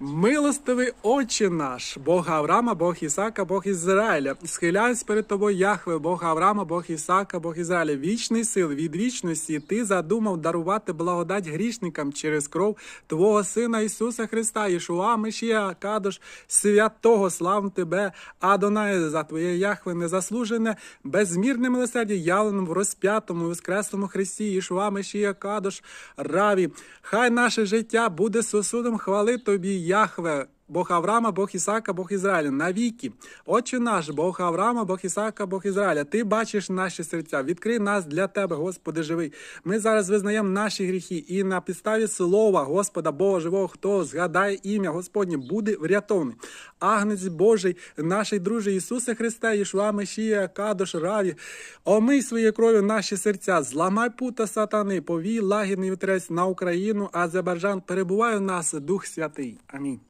Милостивий Отче наш, Бог Авраама, Бог Ісака, Бог Ізраїля. Схиляюсь перед тобою, Яхве, Бог Авраама, Бог Ісака, Бог Ізраїля. Вічний сил від вічності ти задумав дарувати благодать грішникам через кров Твого Сина Ісуса Христа, Ішуа, Мешія, Кадош, святого, славм Тебе, Адонай, за Твоє Яхве незаслужене, безмірне милосердя, явленому в розп'ятому воскреслому Христі, Ішуа, Мешія, Кадош, Раві. Хай наше життя буде сосудом хвали Тобі, Яхве. Бог Авраама, Бог Ісака, Бог Ізраїля, навіки. Отче наш, Бог Авраама, Бог Ісака, Бог Ізраїля. Ти бачиш наші серця. Відкрий нас для Тебе, Господи, живий. Ми зараз визнаємо наші гріхи, і на підставі слова Господа Бога живого, хто згадає ім'я Господнє, буде врятований. Агнець Божий, наш друже Ісусе Христе, Ішуа, Мешія, Кадош, Раві. Омий своєю кров'ю наші серця, зламай пута сатани, повій лагідний вітрець на Україну, Азербайджан. Перебуває в нас Дух Святий. Амінь.